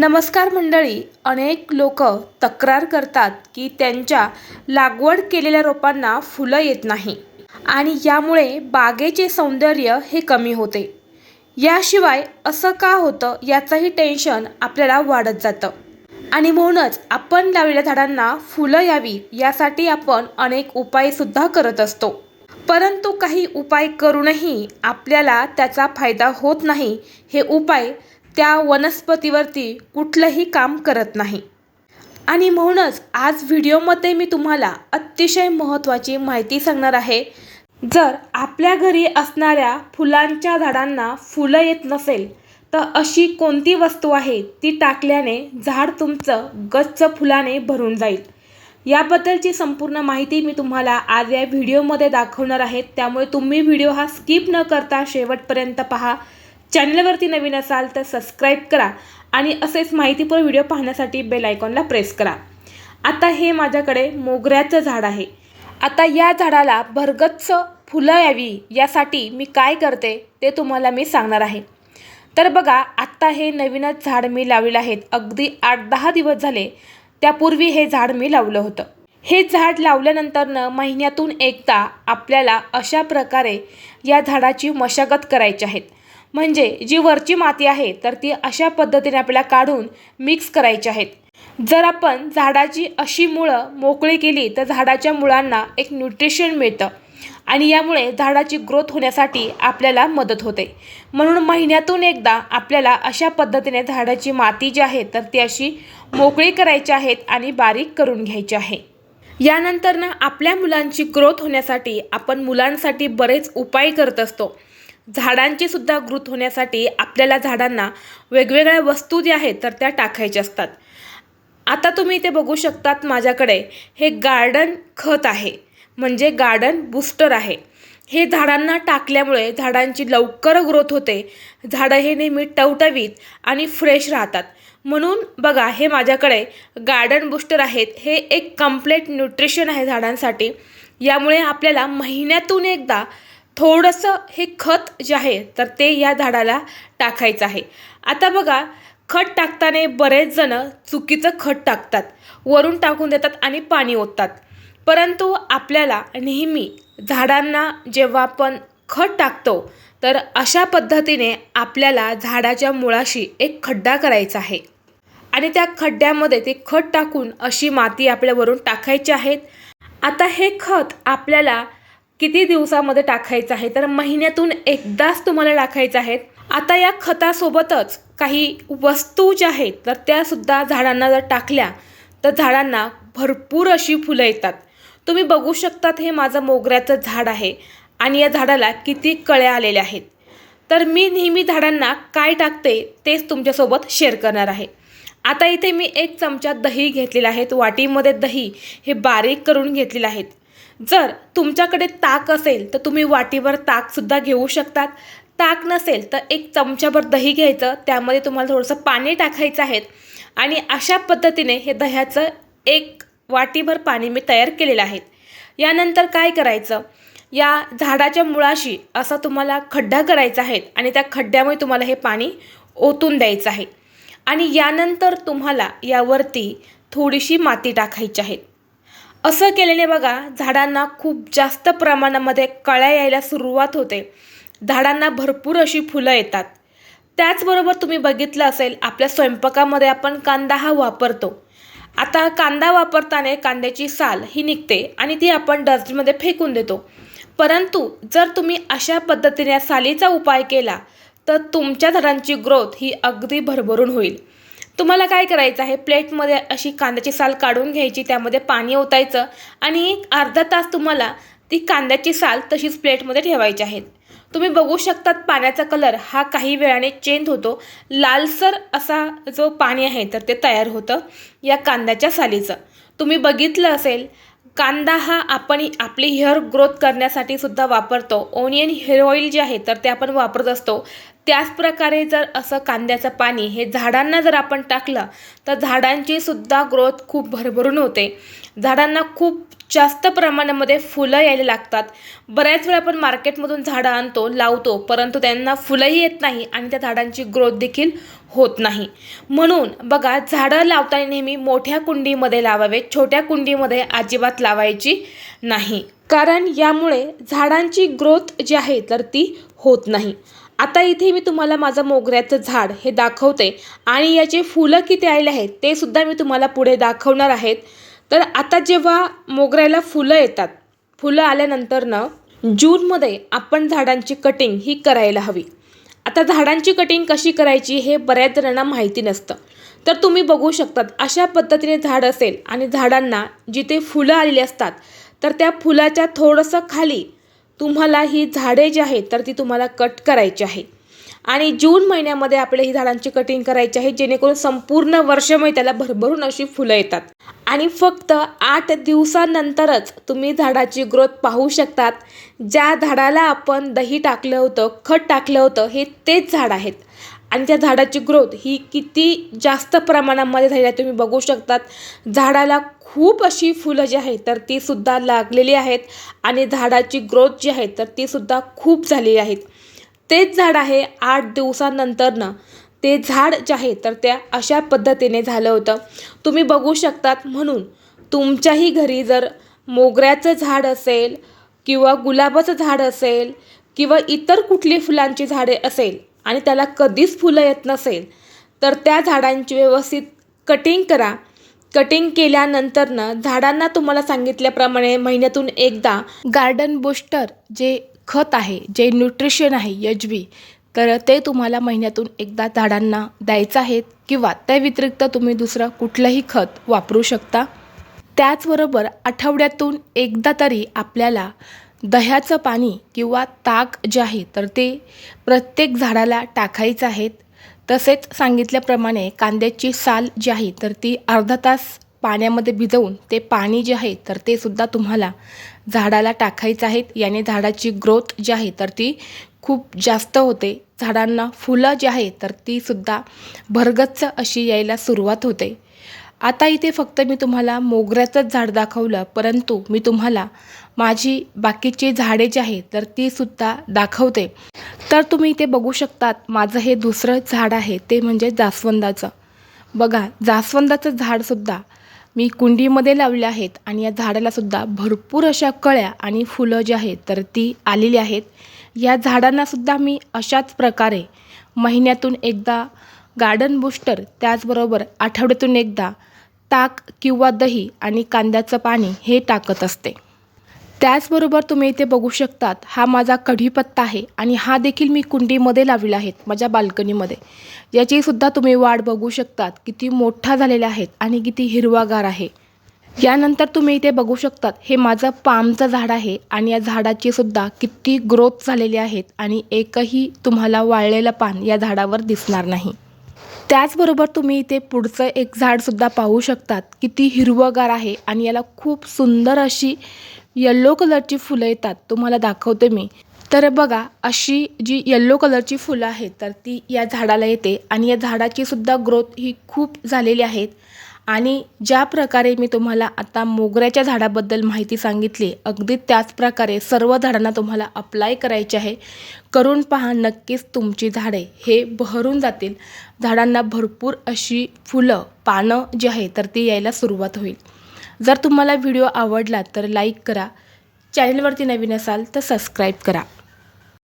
नमस्कार मंडळी. अनेक लोक तक्रार करतात की त्यांच्या लागवड केलेल्या रोपांना फुलं येत नाही आणि यामुळे बागेचे सौंदर्य हे कमी होते. याशिवाय असं का होतं याचंही टेन्शन आपल्याला वाढत जातं. आणि म्हणूनच आपण लावलेल्या झाडांना फुलं यावी यासाठी आपण अनेक उपायसुद्धा करत असतो. परंतु काही उपाय करूनही आपल्याला त्याचा फायदा होत नाही हे उपाय त्या वनस्पतीवरती कुठलंही काम करत नाही. आणि म्हणूनच आज व्हिडिओमध्ये मी तुम्हाला अतिशय महत्त्वाची माहिती सांगणार आहे. जर आपल्या घरी असणाऱ्या फुलांच्या झाडांना फुलं येत नसेल तर अशी कोणती वस्तू आहे ती टाकल्याने झाड तुमचं गच्च फुलाने भरून जाईल. याबद्दलची संपूर्ण माहिती मी तुम्हाला आज या व्हिडिओमध्ये दाखवणार आहे. त्यामुळे तुम्ही व्हिडिओ हा स्किप न करता शेवटपर्यंत पहा. चॅनलवरती नवीन असाल तर सबस्क्राईब करा आणि असेच माहितीपूर्ण व्हिडिओ पाहण्यासाठी बेल आयकॉनला प्रेस करा. आता हे माझ्याकडे मोगऱ्याचं झाड आहे. आता या झाडाला भरगच्च फुलं यावी यासाठी मी काय करते ते तुम्हाला मी सांगणार आहे. तर बघा आत्ता हे नवीनच झाड मी लावलेलं आहेत अगदी आठ दहा दिवस झाले त्यापूर्वी हे झाड मी लावलं होतं. हे झाड लावल्यानंतरनं महिन्यातून एकदा आपल्याला अशा प्रकारे या झाडाची मशागत करायची आहेत म्हणजे जी वरची माती आहे तर ती अशा पद्धतीने आपल्याला काढून मिक्स करायची आहेत. जर आपण झाडाची अशी मुळं मोकळी केली तर झाडाच्या मुळांना एक न्यूट्रिशन मिळतं आणि यामुळे झाडाची ग्रोथ होण्यासाठी आपल्याला मदत होते. म्हणून महिन्यातून एकदा आपल्याला अशा पद्धतीने झाडाची माती जी आहे तर ती अशी मोकळी करायची आहेत आणि बारीक करून घ्यायची आहे. यानंतर ना आपल्या मुलांची ग्रोथ होण्यासाठी आपण मुलांसाठी बरेच उपाय करत असतो. झाडांची सुद्धा ग्रोथ होण्यासाठी आपल्याला झाडांना वेगवेगळ्या वस्तू ज्या आहेत तर त्या टाकायच्या असतात. आता तुम्ही इथे बघू शकतात माझ्याकडे हे गार्डन खत आहे. म्हणजे गार्डन बूस्टर आहे. हे झाडांना टाकल्यामुळे झाडांची लवकर ग्रोथ होते. झाडं हे नेहमी टवटवीत आणि फ्रेश राहतात. म्हणून बघा हे माझ्याकडे गार्डन बूस्टर आहेत. हे एक कम्प्लेट न्यूट्रिशन आहे झाडांसाठी. यामुळे आपल्याला महिन्यातून एकदा थोडंसं हे खत जे आहे तर ते या झाडाला टाकायचं आहे. आता बघा खत टाकताना बरेच जण चुकीचं खत टाकतात. वरून टाकून देतात आणि पाणी ओततात. परंतु आपल्याला नेहमी झाडांना जेव्हा आपण खत टाकतो तर अशा पद्धतीने आपल्याला झाडाच्या मुळाशी एक खड्डा करायचा आहे. आणि त्या खड्ड्यामध्ये ते खत टाकून अशी माती आपल्यावरून टाकायची आहेत. आता हे खत आपल्याला किती दिवसामध्ये टाकायचं आहे? तर महिन्यातून एकदाच तुम्हाला टाकायचं आहे आता या खतासोबतच काही वस्तू ज्या आहेत तर त्यासुद्धा झाडांना जर टाकल्या तर झाडांना भरपूर अशी फुलं येतात. तुम्ही बघू शकतात हे माझं मोगऱ्याचं झाड आहे आणि या झाडाला किती कळ्या आलेल्या आहेत. तर मी नेहमी झाडांना काय टाकते तेच तुमच्यासोबत शेअर करणार आहे. आता इथे मी एक चमचा दही घेतलेला आहे. वाटीमध्ये दही हे बारीक करून घेतलेलं आहेत जर तुमच्याकडे ताक असेल तर तुम्ही वाटीवर ताकसुद्धा घेऊ शकतात. ताक नसेल तर एक चमच्याभर दही घ्यायचं त्यामध्ये तुम्हाला थोडंसं पाणी टाकायचं आहे. आणि अशा पद्धतीने हे दह्याचं एक वाटीभर पाणी मी तयार केलेलं आहे. यानंतर काय करायचं? या झाडाच्या मुळाशी असा तुम्हाला खड्डा करायचा आहे आणि त्या खड्ड्यामुळे तुम्हाला हे पाणी ओतून द्यायचं आहे. आणि यानंतर तुम्हाला यावरती थोडीशी माती टाकायची आहे. असं केल्याने बघा झाडांना खूप जास्त प्रमाणामध्ये कळ्या यायला सुरुवात होते. झाडांना भरपूर अशी फुलं येतात. त्याचबरोबर तुम्ही बघितलं असेल आपल्या स्वयंपाकामध्ये आपण कांदा हा वापरतो. आता कांदा वापरताना कांद्याची साल ही निघते आणि ती आपण डस्टबिनमध्ये फेकून देतो. परंतु जर तुम्ही अशा पद्धतीने सालीचा उपाय केला तर तुमच्या झाडांची ग्रोथ ही अगदी भरभरून होईल. तुम्हाला काय करायचं आहे? प्लेटमध्ये अशी कांद्याची साल काढून घ्यायची त्यामध्ये पाणी ओतायचं आणि एक अर्धा तास तुम्हाला ती कांद्याची साल तशीच प्लेटमध्ये ठेवायची आहेत तुम्ही बघू शकतात पाण्याचा कलर हा काही वेळाने चेंज होतो. लालसर असा जो पाणी आहे तर ते तयार होतं या कांद्याच्या सालीचं. तुम्ही बघितलं असेल कांदा हा आपण आपली हेअर ग्रोथ करण्यासाठी सुद्धा वापरतो. ओनियन हेअर ऑइल जे आहे तर ते आपण वापरत असतो. त्याचप्रकारे जर असं कांद्याचं पाणी हे झाडांना जर आपण टाकलं तर झाडांची सुद्धा ग्रोथ खूप भरभरून होते. झाडांना खूप जास्त प्रमाणामध्ये फुलं यायला लागतात. बऱ्याच वेळा आपण मार्केटमधून झाडं आणतो लावतो परंतु त्यांना फुलंही येत नाही आणि त्या झाडांची ग्रोथ देखील होत नाही. म्हणून बघा झाडं लावताना नेहमी मोठ्या कुंडीमध्ये लावावे छोट्या कुंडीमध्ये अजिबात लावायची नाही. कारण यामुळे झाडांची ग्रोथ जी आहे तर ती होत नाही. आता इथे मी तुम्हाला माझं मोगऱ्याचं झाड हे दाखवते. आणि याचे फुलं किती आलेले आहेत ते सुद्धा मी तुम्हाला पुढे दाखवणार आहेत. तर आता जेव्हा मोगऱ्याला फुलं येतात फुलं आल्यानंतर ना जूनमध्ये आपण झाडांची कटिंग ही करायला हवी. आता झाडांची कटिंग कशी करायची हे बऱ्याच जणांना माहिती नसतं. तर तुम्ही बघू शकतात अशा पद्धतीने झाड असेल आणि झाडांना जिथे फुलं आलेली असतात तर त्या फुलाच्या थोडंसं खाली तुम्हाला ही झाडे जी आहेत तर ती तुम्हाला कट करायची आहे. आणि जून महिन्यामध्ये आपल्या ही झाडांची कटिंग करायची आहे जेणेकरून संपूर्ण वर्षमय त्याला भरभरून अशी फुलं येतात. आणि फक्त आठ दिवसानंतरच तुम्ही झाडाची ग्रोथ पाहू शकतात. ज्या झाडाला आपण दही टाकलं होतं खत टाकलं होतं हे तेच झाड आहेत. आणि त्या झाडाची ग्रोथ ही किती जास्त प्रमाणामध्ये झालेली आहे तुम्ही बघू शकतात. झाडाला खूप अशी फुलं जी आहेत तर ती सुद्धा लागलेली आहेत आणि झाडाची ग्रोथ जी आहे तर ती सुद्धा खूप झालेली आहेत. तेच झाड आहे आठ दिवसानंतरनं. ते झाड जे आहे तर त्या अशा पद्धतीने झालं होतं. तुम्ही बघू शकतात म्हणून तुमच्याही घरी जर मोगऱ्याचं झाड असेल किंवा गुलाबाचं झाड असेल किंवा इतर कुठली फुलांची झाडे असेल आणि त्याला कधीच फुलं येत नसेल तर त्या झाडांची व्यवस्थित कटिंग करा. कटिंग केल्यानंतरनं झाडांना तुम्हाला सांगितल्याप्रमाणे महिन्यातून एकदा गार्डन बुस्टर जे खत आहे जे न्यूट्रिशन आहे यच बी तर ते तुम्हाला महिन्यातून एकदा झाडांना द्यायचं आहे किंवा त्या व्यतिरिक्त तुम्ही दुसरं कुठलंही खत वापरू शकता. त्याचबरोबर आठवड्यातून एकदा तरी आपल्याला दह्याचं पाणी किंवा ताक जे आहे तर ते प्रत्येक झाडाला टाकायचं आहेत तसेच सांगितल्याप्रमाणे कांद्याची साल जी आहे तर ती अर्धा तास पाण्यामध्ये भिजवून ते पाणी जे आहे तर ते सुद्धा तुम्हाला झाडाला टाकायचं आहेत याने झाडाची ग्रोथ जी आहे तर ती खूप जास्त होते. झाडांना फुलं जी आहे तर ती सुद्धा भरगच्च अशी यायला सुरुवात होते. आता इथे फक्त मी तुम्हाला मोगऱ्याचंच झाड दाखवलं परंतु मी तुम्हाला माझी बाकीची झाडे जी आहेत तर ती सुद्धा दाखवते. तर तुम्ही इथे बघू शकतात माझं हे दुसरं झाड आहे ते म्हणजे जास्वंदाचं. बघा जास्वंदाचं झाडसुद्धा मी कुंडीमध्ये लावले आहेत आणि या झाडालासुद्धा भरपूर अशा कळ्या आणि फुलं जी आहेत तर ती आलेली आहेत. या झाडांनासुद्धा मी अशाच प्रकारे महिन्यातून एकदा गार्डन बुस्टर त्याचबरोबर आठवड्यातून एकदा ताक किंवा दही आणि कांद्याचं पाणी हे टाकत असते. त्याचबरोबर तुम्ही इथे बघू शकतात हा माझा कढीपत्ता आहे आणि हा देखील मी कुंडीमध्ये लावलेला आहेत माझ्या बाल्कनीमध्ये. याचीसुद्धा तुम्ही वाढ बघू शकतात किती मोठा झालेला आहेत आणि किती हिरवागार आहे. यानंतर तुम्ही इथे बघू शकतात हे माझं पामचं झाड आहे आणि या झाडाची सुद्धा किती ग्रोथ झालेली आहेत आणि एकही तुम्हाला वाळलेलं पान या झाडावर दिसणार नाही. त्याचबरोबर तुम्ही इथे पुढचं एक झाडसुद्धा पाहू शकतात. किती हिरवंगार आहे आणि याला खूप सुंदर अशी येल्लो कलरची फुलं येतात. तुम्हाला दाखवते मी. तर बघा अशी जी येल्लो कलरची फुलं आहेत तर ती या झाडाला येते. आणि या झाडाची सुद्धा ग्रोथ ही खूप झालेली आहेत आणि ज्या प्रकारे मी तुम्हाला आता मोगऱ्याच्या झाडाबद्दल माहिती सांगितली अगदी त्याच प्रकारे सर्व झाडांना तुम्हाला अप्लाय करायचे आहे. करून पहा नक्कीच तुमची झाडे. हे बहरून जातील. झाडांना भरपूर अशी फुलं पानं जी आहे तर ती यायला सुरुवात होईल. जर तुम्हाला व्हिडिओ आवडला तर लाईक करा. चॅनलवरती नवीन असाल तर सबस्क्राईब करा.